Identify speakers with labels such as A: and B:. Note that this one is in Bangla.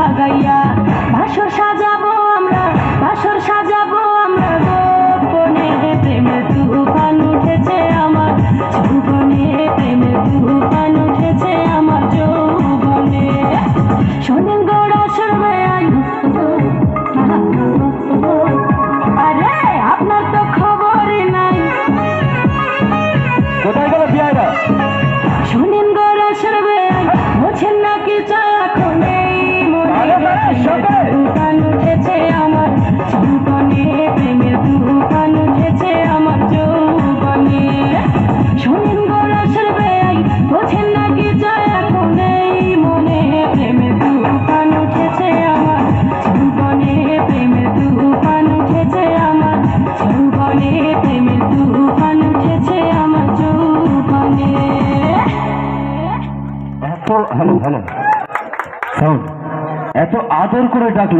A: ভাগাইয়া ভাসর সাজা তুফান উঠেছে আমার সন্তানে প্রেমের তুফান উঠেছে আমার যৌবনে। শোনেন গো রসের বেয়াই বোঝেন না কি জয় এখন এই মনে। প্রেমের তুফান উঠেছে আমার যৌবনে প্রেমের তুফান উঠেছে আমার। যৌবনে প্রেমের তুফান উঠেছে আমার যৌবনে।
B: হ্যালো এত আদর করে ডাকলো।